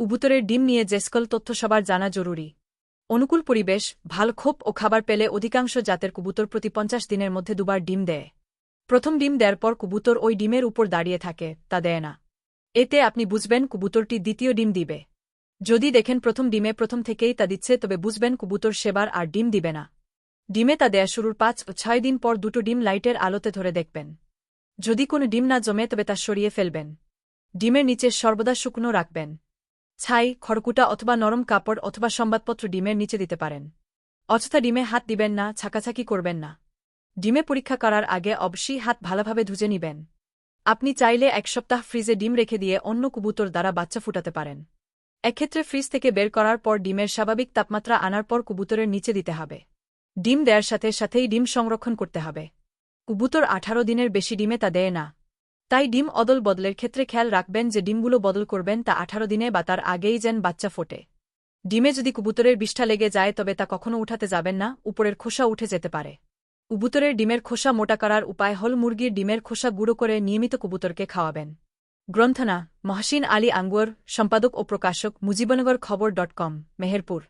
কবুতরের ডিম নিয়ে জেসকল তথ্য সবার জানা জরুরি। অনুকূল পরিবেশ, ভালো খোপ ও খাবার পেলে অধিকাংশ জাতের কবুতর প্রতি পঞ্চাশ দিনের মধ্যে দুবার ডিম দেয়। প্রথম ডিম দেওয়ার পর কবুতর ওই ডিমের উপর দাঁড়িয়ে থাকে, তা দেয় না। এতে আপনি বুঝবেন কবুতরটি দ্বিতীয় ডিম দিবে। যদি দেখেন প্রথম ডিমে প্রথম থেকেই তা দিচ্ছে, তবে বুঝবেন কবুতর সেবার আর ডিম দিবে না। ডিমে তা দেয়া শুরুর পাঁচ ও ছয় দিন পর দুটো ডিম লাইটের আলোতে ধরে দেখবেন। যদি কোনো ডিম না জমে, তবে তা সরিয়ে ফেলবেন। ডিমের নিচে সর্বদা শুকনো রাখবেন। ছাই, খড়কুটা অথবা নরম কাপড় অথবা সংবাদপত্র ডিমের নিচে দিতে পারেন। অযথা ডিমে হাত দিবেন না, ছাকাছাকি করবেন না। ডিমে পরীক্ষা করার আগে অবশ্যই হাত ভালোভাবে ধুজে নিবেন। আপনি চাইলে এক সপ্তাহ ফ্রিজে ডিম রেখে দিয়ে অন্য কবুতর দ্বারা বাচ্চা ফুটাতে পারেন। এক্ষেত্রে ফ্রিজ থেকে বের করার পর ডিমের স্বাভাবিক তাপমাত্রা আনার পর কবুতরের নিচে দিতে হবে। ডিম দেয়ার সাথে সাথেই ডিম সংরক্ষণ করতে হবে। কবুতর আঠারো দিনের বেশি ডিমে তা দেয় না। তাই ডিম অদল বদলের ক্ষেত্রে খেয়াল রাখবেন যে ডিমগুলো বদল করবেন তা আঠারো দিনে বা তার আগেই যেন বাচ্চা ফোটে। ডিমে যদি কবুতরের বিষ্ঠা লেগে যায় তবে তা কখনো উঠাতে যাবেন না, উপরের খোসা উঠে যেতে পারে। কবুতরের ডিমের খোসা মোটা করার উপায় হল মুরগির ডিমের খোসা গুঁড়ো করে নিয়মিত কবুতরকে খাওয়াবেন। গ্রন্থনা, মহসিন আলী আঙ্গুয়ার সম্পাদক ও প্রকাশক, মুজিবনগর খবর ডট কম, মেহেরপুর।